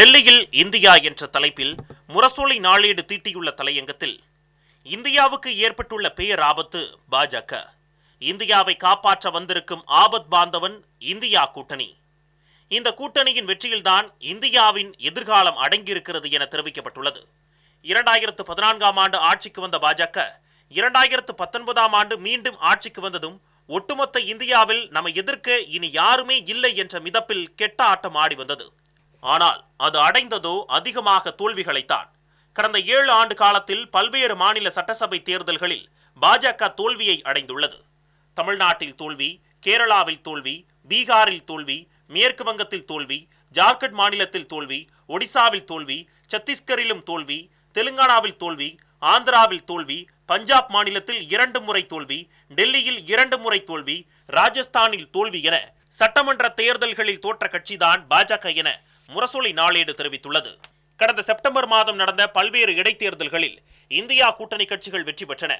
டெல்லியில் இந்தியா என்ற தலைப்பில் முரசோலை நாளேடு தீட்டியுள்ள தலையங்கத்தில் இந்தியாவுக்கு ஏற்பட்டுள்ள பெயர் ஆபத்து பாஜக. இந்தியாவை காப்பாற்ற வந்திருக்கும் ஆபத் பாந்தவன் இந்தியா கூட்டணி. இந்த கூட்டணியின் வெற்றியில்தான் இந்தியாவின் எதிர்காலம் அடங்கியிருக்கிறது என தெரிவிக்கப்பட்டுள்ளது. இரண்டாயிரத்து பதினான்காம் ஆண்டு ஆட்சிக்கு வந்த பாஜக இரண்டாயிரத்து பத்தொன்பதாம் ஆண்டு மீண்டும் ஆட்சிக்கு வந்ததும் ஒட்டுமொத்த இந்தியாவில் நம்ம எதிர்க்க இனி யாருமே இல்லை என்ற மிதப்பில் கெட்ட ஆட்டம் ஆடி வந்தது. ஆனால் அது அடைந்ததோ அதிகமாக தோல்விகளைத்தான். கடந்த ஏழு ஆண்டு காலத்தில் பல்வேறு மாநில சட்டசபை தேர்தல்களில் பாஜக தோல்வியை அடைந்துள்ளது. தமிழ்நாட்டில் தோல்வி கேரளாவில் தோல்வி பீகாரில் தோல்வி மேற்கு வங்கத்தில் தோல்வி ஜார்க்கண்ட் மாநிலத்தில் தோல்வி ஒடிசாவில் தோல்வி சத்தீஸ்கரிலும் தோல்வி தெலுங்கானாவில் தோல்வி ஆந்திராவில் தோல்வி பஞ்சாப் மாநிலத்தில் இரண்டு முறை தோல்வி டெல்லியில் இரண்டு முறை தோல்வி ராஜஸ்தானில் தோல்வி என சட்டமன்ற தேர்தல்களில் தோற்ற கட்சிதான் பாஜக என முரசொலி நாளேடு தெரிவித்துள்ளது. கடந்த செப்டம்பர் மாதம் நடந்த பல்வேறு இடைத்தேர்தல்களில் இந்தியா கூட்டணி கட்சிகள் வெற்றி பெற்றன.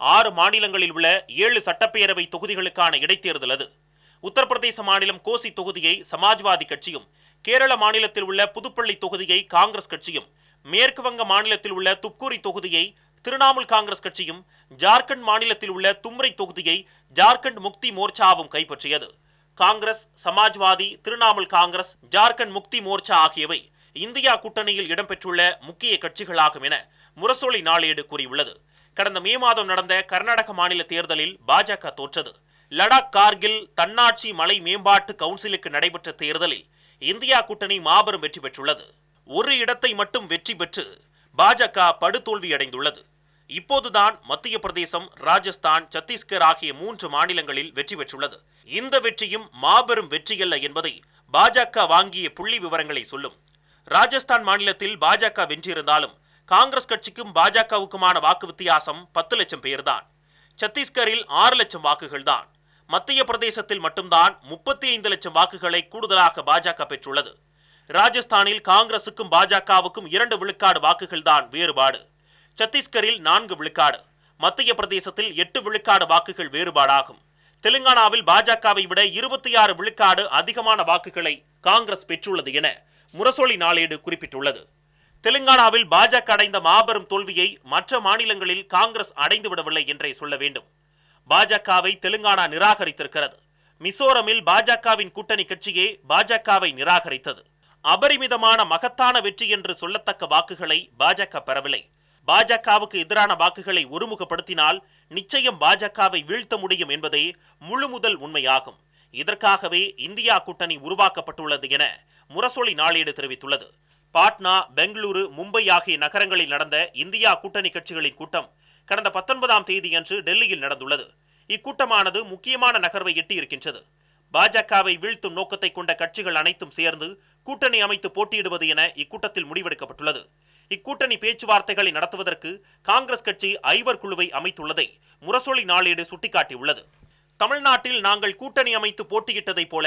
ஆறு மாநிலங்களில் உள்ள ஏழு சட்டப்பேரவை தொகுதிகளுக்கான இடைத்தேர்தல் அது. உத்தரப்பிரதேச மாநிலம் கோசி தொகுதியை சமாஜ்வாதி கட்சியும் கேரள மாநிலத்தில் உள்ள புதுப்பள்ளி தொகுதியை காங்கிரஸ் கட்சியும் மேற்கு வங்க மாநிலத்தில் உள்ள துப்கூரி தொகுதியை திரிணாமுல் காங்கிரஸ் கட்சியும் ஜார்க்கண்ட் மாநிலத்தில் உள்ள தும்ரை தொகுதியை ஜார்க்கண்ட் முக்தி மோர்ச்சாவும் கைப்பற்றியது. காங்கிரஸ் சமாஜ்வாதி திரிணாமுல் காங்கிரஸ் ஜார்க்கண்ட் முக்தி மோர்ச்சா ஆகியவை இந்தியா கூட்டணியில் இடம்பெற்றுள்ள முக்கிய கட்சிகளாகும் என முரசொலி நாளேடு கூறியுள்ளது. கடந்த மே மாதம் நடந்த கர்நாடக மாநில தேர்தலில் பாஜக தோற்றது. லடாக் கார்கில் தன்னாட்சி மலை மேம்பாட்டு கவுன்சிலுக்கு நடைபெற்ற தேர்தலில் இந்தியா கூட்டணி மாபெரும் வெற்றி பெற்றுள்ளது. ஒரு இடத்தை மட்டும் வெற்றி பெற்று பாஜக படுதோல்வியடைந்துள்ளது. இப்போதுதான் மத்திய பிரதேசம் ராஜஸ்தான் சத்தீஸ்கர் ஆகிய மூன்று மாநிலங்களில் வெற்றி பெற்றுள்ளது. இந்த வெற்றியும் மாபெரும் வெற்றியல்ல என்பதை பாஜக வாங்கிய புள்ளி விவரங்களை சொல்லும். ராஜஸ்தான் மாநிலத்தில் பாஜக வென்றிருந்தாலும் காங்கிரஸ் கட்சிக்கும் பாஜகவுக்குமான வாக்கு வித்தியாசம் பத்து லட்சம் பேர்தான். சத்தீஸ்கரில் ஆறு லட்சம் வாக்குகள் தான். மத்திய பிரதேசத்தில் மட்டும்தான் முப்பத்தி ஐந்து லட்சம் வாக்குகளை கூடுதலாக பாஜக பெற்றுள்ளது. ராஜஸ்தானில் காங்கிரசுக்கும் பாஜகவுக்கும் இரண்டு விழுக்காடு வாக்குகள் தான் வேறுபாடு. சத்தீஸ்கரில் நான்கு விழுக்காடு மத்திய பிரதேசத்தில் எட்டு விழுக்காடு வாக்குகள் வேறுபாடாகும். தெலுங்கானாவில் பாஜகவை விட இருபத்தி ஆறு விழுக்காடு அதிகமான வாக்குகளை காங்கிரஸ் பெற்றுள்ளது என முரசொலி நாளேடு குறிப்பிட்டுள்ளது. தெலுங்கானாவில் பாஜக அடைந்த மாபெரும் தோல்வியை மற்ற மாநிலங்களில் காங்கிரஸ் அடைந்து விடவில்லை என்றே சொல்ல வேண்டும். பாஜகவை தெலுங்கானா நிராகரித்திருக்கிறது. மிசோரமில் பாஜகவின் கூட்டணி கட்சியே பாஜகவை நிராகரித்தது. அபரிமிதமான மகத்தான வெற்றி என்று சொல்லத்தக்க வாக்குகளை பாஜக பெறவில்லை. பாஜகவுக்கு எதிரான வாக்குகளை ஒருமுகப்படுத்தினால் நிச்சயம் பாஜகவை வீழ்த்த முடியும் என்பதே முழு முதல் உண்மையாகும். இதற்காகவே இந்தியா கூட்டணி உருவாக்கப்பட்டுள்ளது என முரசொலி நாளேடு தெரிவித்துள்ளது. பாட்னா பெங்களூரு மும்பை ஆகிய நகரங்களில் நடந்த இந்தியா கூட்டணி கட்சிகளின் கூட்டம் கடந்த பத்தொன்பதாம் தேதியன்று டெல்லியில் நடந்துள்ளது. இக்கூட்டமானது முக்கியமான நகர்வை எட்டியிருக்கின்றது. பாஜகவை வீழ்த்தும் நோக்கத்தை கொண்ட கட்சிகள் அனைத்தும் சேர்ந்து கூட்டணி அமைத்து போட்டியிடுவது என இக்கூட்டத்தில் முடிவெடுக்கப்பட்டுள்ளது. இக்கூட்டணி பேச்சுவார்த்தைகளை நடத்துவதற்கு காங்கிரஸ் கட்சி ஐவர் குழுவை அமைத்துள்ளதை முரசொலி நாளேடு சுட்டிக்காட்டியுள்ளது. தமிழ்நாட்டில் நாங்கள் கூட்டணி அமைத்து போட்டியிட்டதைப் போல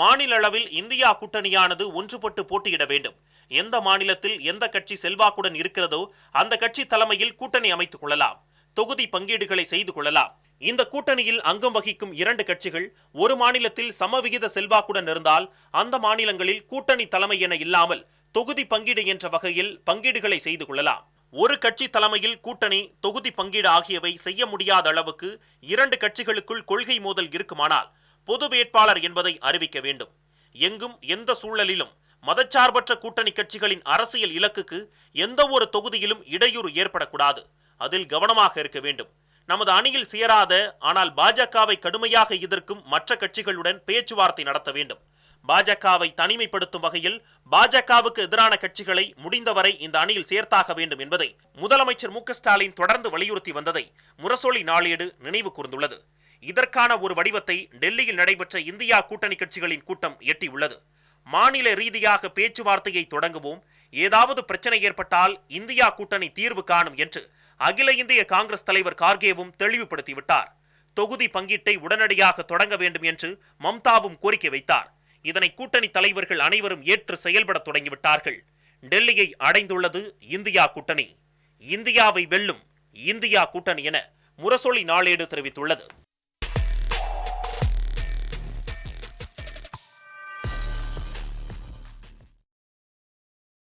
மாநில அளவில் இந்தியா கூட்டணியானது ஒன்றுபட்டு போட்டியிட வேண்டும். எந்த மாநிலத்தில் எந்த கட்சி செல்வாக்குடன் இருக்கிறதோ அந்த கட்சி தலைமையில் கூட்டணி அமைத்துக் கொள்ளலாம். தொகுதி பங்கீடுகளை செய்து கொள்ளலாம். இந்த கூட்டணியில் அங்கம் வகிக்கும் இரண்டு கட்சிகள் ஒரு மாநிலத்தில் சமவிகித செல்வாக்குடன் இருந்தால் அந்த மாநிலங்களில் கூட்டணி தலைமை என இல்லாமல் தொகுதி பங்கீடு என்ற வகையில் பங்கீடுகளை செய்து கொள்ளலாம். ஒரு கட்சி தலைமையில் கூட்டணி தொகுதி பங்கீடு ஆகியவை செய்ய முடியாத அளவுக்கு இரண்டு கட்சிகளுக்குள் கொள்கை மோதல் இருக்குமானால் பொது வேட்பாளர் என்பதை அறிவிக்க வேண்டும். எங்கும் எந்த சூழலிலும் மதச்சார்பற்ற கூட்டணி கட்சிகளின் அரசியல் இலக்குக்கு எந்த ஒரு தொகுதியிலும் இடையூறு ஏற்படக்கூடாது. அதில் கவனமாக இருக்க வேண்டும். நமது அணியில் சேராத ஆனால் பாஜகவை கடுமையாக எதிர்க்கும் மற்ற கட்சிகளுடன் பேச்சுவார்த்தை நடத்த வேண்டும். பாஜகவை தனிமைப்படுத்தும் வகையில் பாஜகவுக்கு எதிரான கட்சிகளை முடிந்தவரை இந்த அணியில் சேர்த்தாக வேண்டும் என்பதை முதலமைச்சர் மு ஸ்டாலின் தொடர்ந்து வலியுறுத்தி வந்ததை முரசொலி நாளேடு நினைவு கூர்ந்துள்ளது. இதற்கான ஒரு வடிவத்தை டெல்லியில் நடைபெற்ற இந்தியா கூட்டணி கட்சிகளின் கூட்டம் எட்டியுள்ளது. மாநில ரீதியாக பேச்சுவார்த்தையை தொடங்குவோம். ஏதாவது பிரச்சனை ஏற்பட்டால் இந்தியா கூட்டணி தீர்வு காணும் என்று அகில இந்திய காங்கிரஸ் தலைவர் கார்கேவும் தெளிவுபடுத்திவிட்டார். தொகுதி பங்கீட்டை உடனடியாக தொடங்க வேண்டும் என்று மம்தாவும் கோரிக்கை வைத்தார். இதனை கூட்டணி தலைவர்கள் அனைவரும் ஏற்று செயல்பட தொடங்கிவிட்டார்கள். டெல்லியை அடைந்துள்ளது இந்தியா கூட்டணி. இந்தியாவை வெல்லும் இந்தியா கூட்டணி என முரசொலி நாளேடு தெரிவித்துள்ளது.